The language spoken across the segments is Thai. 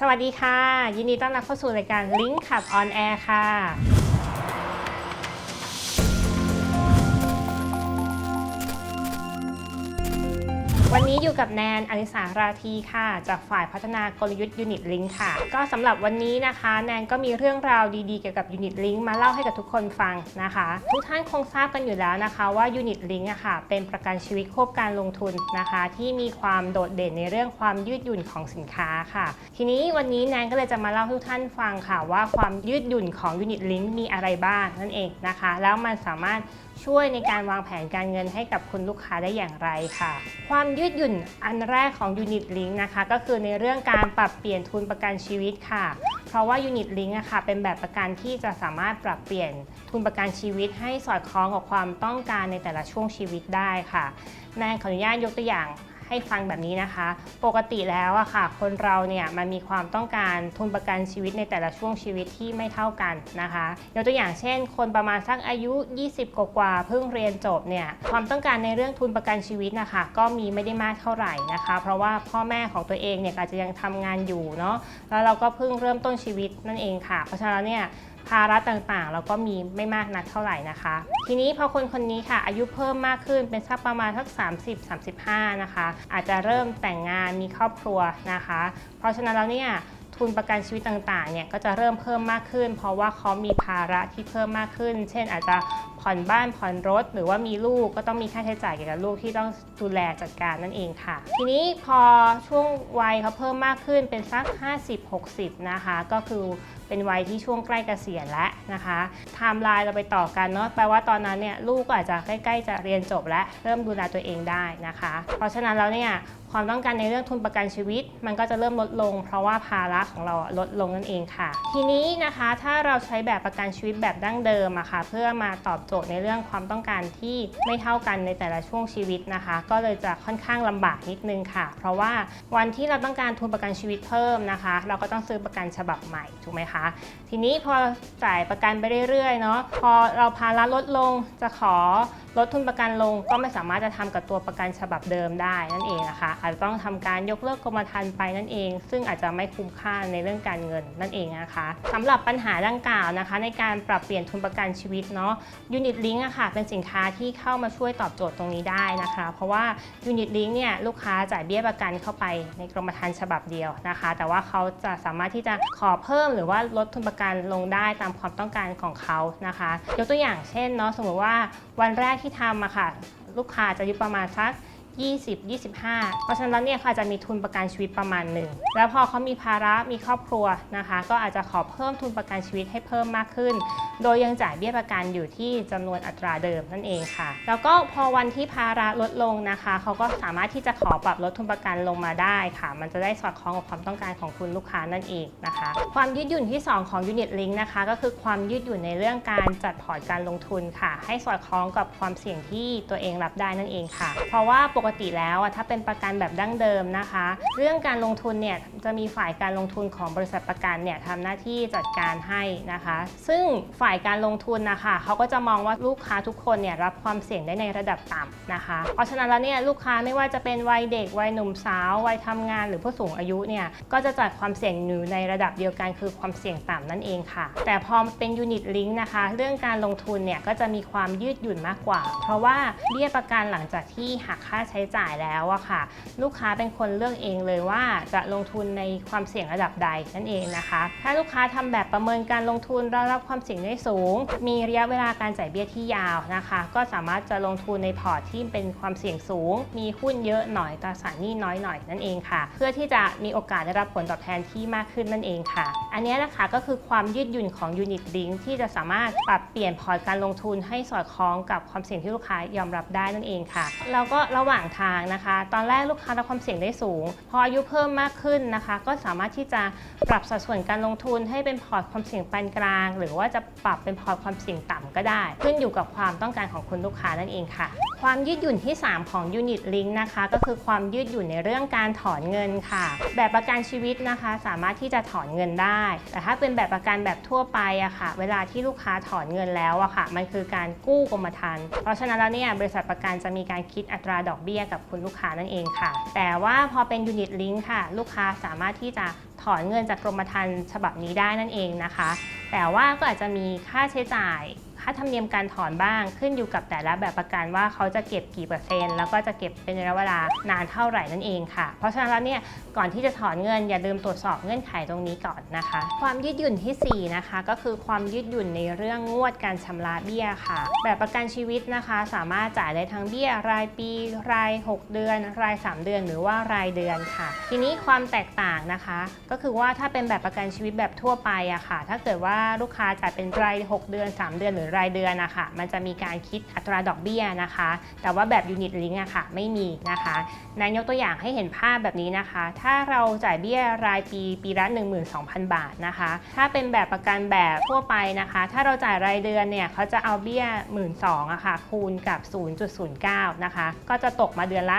สวัสดีค่ะ ยินดีต้อนรับเข้าสู่รายการ Link ขับ On Air ค่ะ วันนี้อยู่กับแนนอนิสาราทีค่ะ จากฝ่ายพัฒนากลยุทธ์ยูนิตลิงค่ะ ก็สำหรับวันนี้นะคะ แนนก็มีเรื่องราวดีๆเกี่ยวกับยูนิตลิงมาเล่าให้กับทุกคนฟังนะคะ ทุกท่านคงทราบกันอยู่แล้วนะคะว่ายูนิตลิงอะค่ะ เป็นประกันชีวิตควบการลงทุนนะคะ ที่มีความโดดเด่นในเรื่องความยืดหยุ่นของสินค้าค่ะ ทีนี้วันนี้แนนก็เลยจะมาเล่าให้ทุกท่านฟังค่ะว่าความยืดหยุ่นของยูนิตลิงมีอะไรบ้างนั่นเองนะคะ แล้วมันสามารถช่วยในการวางแผนการเงินให้กับคุณลูกค้าได้อย่างไรค่ะ ความยืดหยุ่นอันแรกของ Unit Link นะคะ ก็คือในเรื่องการปรับเปลี่ยนทุนประกันชีวิตค่ะ เพราะว่า Unit Link ะค่ะเป็นแบบประกันที่จะสามารถปรับเปลี่ยนทุนประกันชีวิต ให้สอดคล้องกับความต้องการในแต่ละช่วงชีวิตได้ค่ะแนนขออนุญาตยกตัวอย่าง ให้ฟังแบบนี้นะคะ ปกติแล้วอะค่ะ คนเราเนี่ยมันมีความต้องการทุนประกันชีวิตในแต่ละช่วงชีวิตที่ไม่เท่ากันนะคะยกตัวอย่างเช่น คนประมาณสักอายุ 20 กว่าเพิ่งเรียนจบเนี่ยความต้องการในเรื่องทุนประกันชีวิตนะคะ ก็มีไม่ได้มากเท่าไหร่นะคะ เพราะว่าพ่อแม่ของตัวเองเนี่ยอาจจะยังทำงานอยู่เนาะแล้วเราก็เพิ่งเริ่มต้นชีวิตนั่นเองค่ะ เพราะฉะนั้นเนี่ย ภาระต่างๆ เราก็มีไม่มากนักเท่าไหร่นะคะ ทีนี้พอคนคนนี้ค่ะ อายุเพิ่มมากขึ้นเป็นสักประมาณสัก 30-35 นะคะ อาจจะเริ่มแต่งงานมีครอบครัวนะคะ เพราะฉะนั้นแล้วเนี่ยทุนประกันชีวิตต่างๆ เนี่ยก็จะเริ่มเพิ่มมากขึ้น เพราะว่าเขามีภาระที่เพิ่มมากขึ้น เช่น อาจจะผ่อนบ้านผ่อนรถ หรือว่ามีลูกก็ต้องมีค่าใช้จ่ายเกี่ยวกับลูกที่ต้องดูแลจัดการนั่นเองค่ะ ทีนี้พอช่วงวัยเขาเพิ่มมากขึ้นเป็นสัก 50-60 นะคะ ก็คือ เป็นวัยที่ช่วงใกล้เกษียณแล้วนะคะไทม์ไลน์เราไปต่อกันเนาะแปลว่าตอนนั้นเนี่ยลูกก็อาจจะใกล้ ๆ จะเรียนจบและเริ่มดูแลตัวเองได้นะคะ เพราะฉะนั้นแล้วเนี่ยความต้องการในเรื่องทุนประกันชีวิต มันก็จะเริ่มลดลง เพราะว่าภาระของเราลดลงนั่นเองค่ะ ทีนี้นะคะถ้าเราใช้แบบประกันชีวิตแบบดั้งเดิมอะค่ะเพื่อมาตอบโจทย์ในเรื่องความต้องการที่ไม่เท่ากันในแต่ละช่วงชีวิตนะคะ ก็เลยจะค่อนข้างลำบากนิดนึงค่ะ เพราะว่าวันที่เราต้องการทุนประกันชีวิตเพิ่มนะคะ เราก็ต้องซื้อประกันฉบับใหม่ถูกไหมคะทีนี้พอจ่ายประกันไปเรื่อยๆเนาะพอเราภาระลดลงจะขอ ลดทุนประกันลงก็ไม่สามารถจะทำกับตัวประกันฉบับเดิมได้นั่นเองนะคะอาจจะต้องทำการยกเลิกกรมธรรม์ไปนั่นเอง ซึ่งอาจจะไม่คุ้มค่าในเรื่องการเงินนั่นเองนะคะสำหรับปัญหาดังกล่าวนะคะ ในการปรับเปลี่ยนทุนประกันชีวิตเนาะยูนิตลิงก์อะค่ะเป็นสินค้าที่เข้ามาช่วยตอบโจทย์ตรงนี้ได้นะคะ เพราะว่ายูนิตลิงก์เนี่ยลูกค้าจ่ายเบี้ยประกันเข้าไปในกรมธรรม์ฉบับเดียวนะคะ แต่ว่าเขาจะสามารถที่จะขอเพิ่มหรือว่าลดทุนประกันลงได้ตามความต้องการของเขานะคะ ยกตัวอย่างเช่นเนาะสมมติว่าวันแรกที่ทำอะค่ะ ลูกค้าจะอายุประมาณสัก 20 25 เพราะฉะนั้นแล้วเนี่ยค่ะจะมีทุนประกันชีวิตประมาณหนึ่ง แล้วพอเขามีภาระมีครอบครัวนะคะ ก็อาจจะขอเพิ่มทุนประกันชีวิตให้เพิ่มมากขึ้น โดยยังจ่ายเบี้ยประกันอยู่ที่จำนวนอัตราเดิมนั่นเองค่ะ แล้วก็พอวันที่ภาระลดลงนะคะ เขาก็สามารถที่จะขอปรับลดทุนประกันลงมาได้ค่ะ มันจะได้สอดคล้องกับความต้องการของคุณลูกค้านั่นเองนะคะ ความยืดหยุ่นที่ 2 ของ Unit Link นะคะ ก็คือความยืดหยุ่นในเรื่องการจัดพอร์ตการลงทุนค่ะ ให้สอดคล้องกับความเสี่ยงที่ตัวเองรับได้นั่นเองค่ะ เพราะว่าปกติแล้วอะถ้าเป็นประกันแบบดั้งเดิมนะคะ เรื่องการลงทุนเนี่ยจะมีฝ่ายการลงทุนของบริษัทประกันเนี่ยทำหน้าที่จัดการให้นะคะ ซึ่งฝายการลงทุนนะคะเขาก็จะมองว่าลูกค้าทุกคนเนี่ยรับความเสี่ยงได้ในระดับต่ำนะคะ เพราะฉะนั้นแล้วเนี่ยลูกค้าไม่ว่าจะเป็นวัยเด็กวัยหนุ่มสาววัยทำงานหรือผู้สูงอายุเนี่ยก็จะจัดความเสี่ยงอยู่ในระดับเดียวกันคือความเสี่ยงต่ำนั่นเองค่ะ แต่พอเป็นยูนิตลิงก์นะคะ เรื่องการลงทุนเนี่ยก็จะมีความยืดหยุ่นมากกว่า เพราะว่าเบี้ยประกันหลังจากที่หักค่าใช้จ่ายแล้วอะค่ะ ลูกค้าเป็นคนเลือกเองเลยว่าจะลงทุนในความเสี่ยงระดับใดนั่นเองนะคะ ถ้าลูกค้าทำแบบประเมินการลงทุนรับความเสี่ยงได้สูง มีระยะเวลาการจ่ายเบี้ยที่ยาวนะคะ ก็สามารถจะลงทุนในพอร์ตที่เป็นความเสี่ยงสูง มีหุ้นเยอะหน่อยตราสารหนี้น้อยหน่อยนั่นเองค่ะ เพื่อที่จะมีโอกาสได้รับผลตอบแทนที่มากขึ้นนั่นเองค่ะ อันนี้นะคะก็คือความยืดหยุ่นของยูนิตลิงที่จะสามารถปรับเปลี่ยนพอร์ตการลงทุนให้สอดคล้องกับความเสี่ยงที่ลูกค้ายอมรับได้นั่นเองค่ะแล้วก็ระหว่างทางนะคะ ตอนแรกลูกค้ารับความเสี่ยงได้สูง พออายุเพิ่มมากขึ้นนะคะ ก็สามารถที่จะปรับสัดส่วนการลงทุนให้เป็นพอร์ตความเสี่ยงปานกลาง หรือว่าจะปรับเป็นพอร์ตความเสี่ยงต่ำก็ได้ ขึ้นอยู่กับความต้องการของคุณลูกค้านั่นเองค่ะ ความยืดหยุ่นที่ 3 ของ Unit Link นะคะ ก็คือความยืดหยุ่นในเรื่องการถอนเงินค่ะ แบบประกันชีวิตนะคะ สามารถที่จะถอนเงินได้ แต่ถ้าเป็นแบบประกันแบบทั่วไปอะค่ะ เวลาที่ลูกค้าถอนเงินแล้วอะค่ะ มันคือการกู้กรมธรรม์เพราะฉะนั้นแล้วเนี่ยบริษัทประกันจะมีการคิดอัตราดอกเบี้ยกับคุณลูกค้านั่นเองค่ะ แต่ว่าพอเป็น Unit Link ค่ะ ลูกค้าสามารถที่จะ ถอนเงินจากกรมธรรม์ฉบับนี้ได้นั่นเองนะคะ แต่ว่าก็อาจจะมีค่าใช้จ่าย ค่าธรรมเนียมการถอนบ้าง ขึ้นอยู่กับแต่ละแบบประกันว่าเขาจะเก็บกี่เปอร์เซ็นต์แล้วก็จะเก็บเป็นระยะเวลานานเท่าไหร่นั่นเองค่ะ เพราะฉะนั้นแล้วเนี่ยก่อนที่จะถอนเงินอย่าลืมตรวจสอบเงื่อนไขตรงนี้ก่อนนะคะ ความยืดหยุ่นทีสี่4 นะคะ ก็คือความยืดหยุ่นในเรื่องงวดการชำระเบี้ยค่ะ แบบประกันชีวิตนะคะ สามารถจ่ายได้ทั้งเบี้ยรายปี ราย 6 เดือน ราย 3 เดือน หรือว่ารายเดือนค่ะ ทีนี้ความแตกต่างนะคะ ก็คือว่าถ้าเป็นแบบประกันชีวิตแบบทั่วไปอะค่ะ ถ้าเกิดว่าลูกค้าจ่ายเป็นราย 6 เดือน 3 เดือนหรือรายเดือนนะคะมันจะมีการคิดอัตราดอกเบี้ยนะคะ แต่ว่าแบบยูนิตลิงอะค่ะไม่มีนะคะนายยกตัวอย่างให้เห็นภาพแบบนี้นะคะ ถ้าเราจ่ายเบี้ยรายปีปีละ12,000 บาทนะคะ ถ้าเป็นแบบประกันแบบทั่วไปนะคะ ถ้าเราจ่ายรายเดือนเนี่ยเขาจะเอาเบี้ย 1 2ื่นอะค่ะคูณกับ 0.09 นะคะ ก็จะตกมาเดือนละ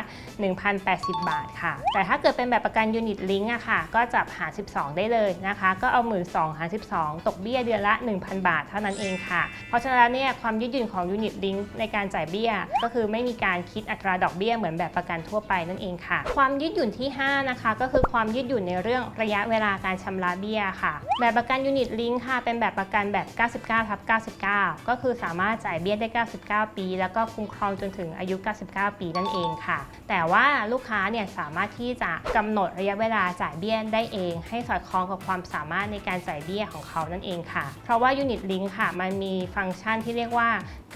1,080 บาทค่ะ แต่ถ้าเกิดเป็นแบบประกันยูนิตลิงก์อะค่ะ ก็จับหาร12 ได้เลยนะคะ ก็เอา 1 2ื่นหาร12 ตกเบี้ยเดือนละ 1,000 บาทเท่านั้นเองค่ะเพราะฉะนั้นเนี่ยความยืดหยุ่นของยูนิตลิงก์ในการจ่ายเบี้ย ก็คือไม่มีการคิดอัตราดอกเบี้ยเหมือนแบบประกันทั่วไปนั่นเองค่ะ ความยืดหยุ่นที่ 5 นะคะ ก็คือความยืดหยุ่นในเรื่องระยะเวลาการชำระเบี้ยค่ะ แบบประกันยูนิตลิงก์ค่ะเป็นแบบประกันแบบ 99ทับ99 ก็คือสามารถจ่ายเบี้ยได้ 99 ปี แล้วก็คุ้มครองจนถึงอายุ 99 ปีนั่นเองค่ะ แต่ว่าลูกค้าเนี่ยสามารถที่จะกำหนดระยะเวลาจ่ายเบี้ยได้เอง ให้สอดคล้องกับความสามารถในการจ่ายเบี้ยของเขานั่นเองค่ะ เพราะว่า Unit Link ค่ะมันมีฟังังก์ชันที่เรียกว่า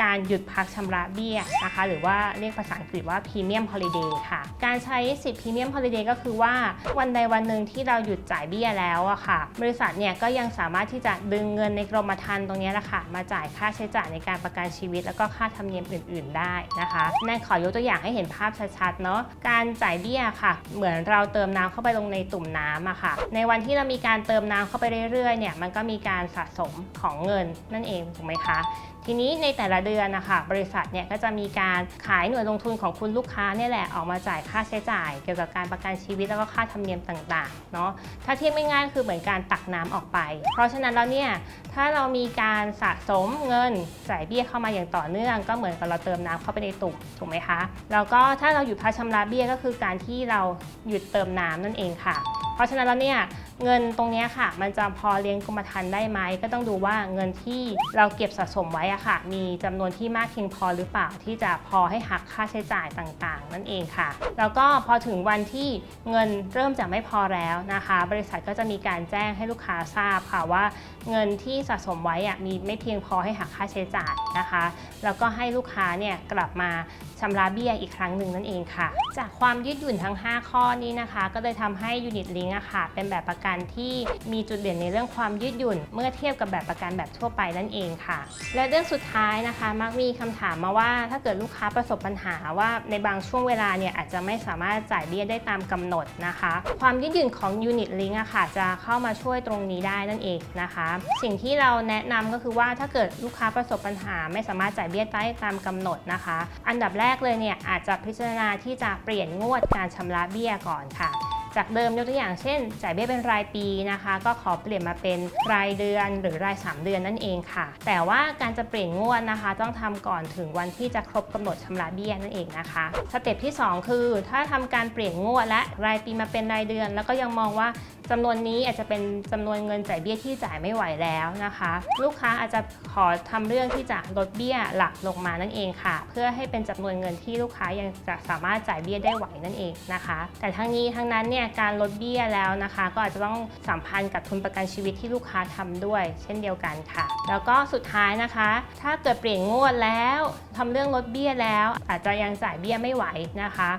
การหยุดพักชำระเบี้ยนะคะ หรือว่าเรียกภาษาอังกฤษว่า Premium Holiday ค่ะ การใช้สิทธิ Premium Holiday ก็คือว่าวันใดวันหนึ่งที่เราหยุดจ่ายเบี้ยแล้วอะค่ะ บริษัทเนี่ยก็ยังสามารถที่จะดึงเงินในกรมธรรม์ตรงนี้แหละค่ะ มาจ่ายค่าใช้จ่ายในการประกันชีวิต แล้วก็ค่าธรรมเนียมอื่น ๆ ได้นะคะแนนขอยกตัวอย่างให้เห็นภาพชัดๆเนาะการจ่ายเบี้ยค่ะ เหมือนเราเติมน้ำเข้าไปลงในตุ่มน้ำอะค่ะ ในวันที่เรามีการเติมน้ำเข้าไปเรื่อยๆเนี่ยมันก็มีการสะสมของเงินนั่นเองถูกไหมคะทีนี้ในแต่ละเดือนนะคะบริษัทเนี่ยก็จะมีการขายหน่วยลงทุนของคุณลูกค้าเนี่ยแหละออกมาจ่ายค่าใช้จ่าย เกี่ยวกับการประกันชีวิตแล้วก็ค่าธรรมเนียมต่างๆเนาะถ้าเทียบไม่ง่ายๆคือเหมือนการตักน้ำออกไป เพราะฉะนั้นแล้วเนี่ยถ้าเรามีการสะสมเงินจ่ายเบี้ยเข้ามาอย่างต่อเนื่อง ก็เหมือนกับเราเติมน้ำเข้าไปในตุ่มถูกไหมคะแล้วก็ถ้าเราหยุดพักชำระเบี้ยก็คือการที่เราหยุดเติมน้ำนั่นเองค่ะ ราะฉะนั้นแล้วเนี่ยเงินตรงนี้ค่ะ มันจะพอเลี้ยงกรมธรรม์ได้ไหมก็ต้องดูว่าเงินที่เราเก็บสะสมไว้อะค่ะ มีจำนวนที่มากเพียงพอหรือเปล่าที่จะพอให้หักค่าใช้จ่ายต่างๆ นั่นเองค่ะ แล้วก็พอถึงวันที่เงินเริ่มจะไม่พอแล้วนะคะ บริษัทก็จะมีการแจ้งให้ลูกค้าทราบค่ะว่า เงินที่สะสมไว้อะมีไม่เพียงพอให้หักค่าใช้จ่ายนะคะ แล้วก็ให้ลูกค้าเนี่ยกลับมาชำระเบี้ยอีกครั้งหนึ่งนั่นเองค่ะ จากความยืดหยุ่นทั้ง 5 ข้อนี้นะคะ ก็เลยทำให้ Unit Link อะค่ะเป็นแบบประกันที่มีจุดเด่นในเรื่องความยืดหยุ่น เมื่อเทียบกับแบบประกันแบบทั่วไปนั่นเองค่ะ และเรื่องสุดท้ายนะคะ มักมีคำถามมาว่าถ้าเกิดลูกค้าประสบปัญหาว่าในบางช่วงเวลาเนี่ยอาจจะไม่สามารถจ่ายเบี้ยได้ตามกำหนดนะคะ ความยืดหยุ่นของ Unit Link อะค่ะจะเข้ามาช่วยตรงนี้ได้นั่นเองนะคะ สิ่งที่เราแนะนำก็คือว่าถ้าเกิดลูกค้าประสบปัญหา ไม่สามารถจ่ายเบี้ยได้ตามกำหนดนะคะ อันดับแรกเลยเนี่ยอาจจะพิจารณาที่จะเปลี่ยนงวดการชำระเบี้ยก่อนค่ะ จากเดิมยกตัวอย่างเช่น จ่ายเบี้ยเป็นรายปีนะคะ ก็ขอเปลี่ยนมาเป็นรายเดือนหรือราย 3 เดือนนั่นเองค่ะ แต่ว่าการจะเปลี่ยนงวดนะคะ ต้องทำก่อนถึงวันที่จะครบกำหนดชำระเบี้ยนั่นเองนะคะสเต็ปที่ 2 คือ ถ้าทำการเปลี่ยนงวดและรายปีมาเป็นรายเดือน แล้วก็ยังมองว่า จำนวนนี้อาจจะเป็นจำนวนเงินจ่ายเบี้ยที่จ่ายไม่ไหวแล้วนะคะ ลูกค้าอาจจะขอทำเรื่องที่จะลดเบี้ยหลักลงมานั่นเองค่ะ เพื่อให้เป็นจำนวนเงินที่ลูกค้ายังจะสามารถจ่ายเบี้ยได้ไหวนั่นเองนะคะ แต่ทั้งนี้ทั้งนั้นเนี่ยการลดเบี้ยแล้วนะคะ ก็อาจจะต้องสัมพันธ์กับทุนประกันชีวิตที่ลูกค้าทำด้วย เช่นเดียวกันค่ะ แล้วก็สุดท้ายนะคะ ถ้าเกิดเปลี่ยนงวดแล้วทำเรื่องลดเบี้ยแล้ว อาจจะยังจ่ายเบี้ยไม่ไหวนะคะ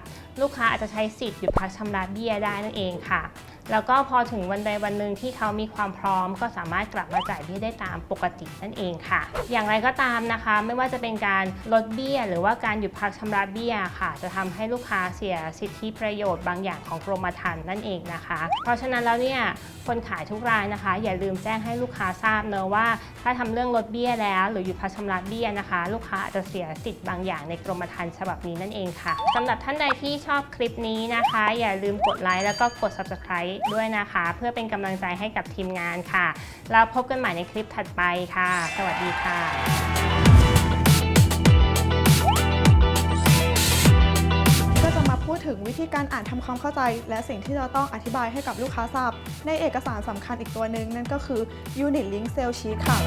ลูกค้าอาจจะใช้สิทธิ์หยุดพักชำระเบี้ยได้นั่นเองค่ะ แล้วก็พอถึงวันใดวันหนึ่งที่เขามีความพร้อม ก็สามารถกลับมาจ่ายเบี้ยได้ตามปกตินั่นเองค่ะ อย่างไรก็ตามนะคะ ไม่ว่าจะเป็นการลดเบี้ย หรือว่าการหยุดพักชำระเบี้ยค่ะ จะทำให้ลูกค้าเสียสิทธิประโยชน์บางอย่างของกรมธรรม์นั่นเองนะคะ เพราะฉะนั้นแล้วเนี่ยคนขายทุกรายนะคะ อย่าลืมแจ้งให้ลูกค้าทราบเนอะว่า ถ้าทำเรื่องลดเบี้ยแล้ว หรือหยุดพักชำระเบี้ยนะคะ ลูกค้าอาจจะเสียสิทธิ์บางอย่างในกรมธรรม์ฉบับนี้นั่นเองค่ะสำหรับท่านใดที่ชอบคลิปนี้นะคะ อย่าลืมกดไลค์แล้วก็กด subscribe ด้วยนะคะ เพื่อเป็นกำลังใจให้กับทีมงานค่ะ แล้วพบกันใหม่ในคลิปถัดไปค่ะ สวัสดีค่ะก็จะมาพูพูดถึงวิธีการอ่านทำความเข้าใจ และสิ่งที่เราต้องอธิบายให้กับลูกค้าทราบ ในเอกสารสำคัญอีกตัวหนึ่งนั่นก็คือ Unit Link Sales Sheet ค่ะ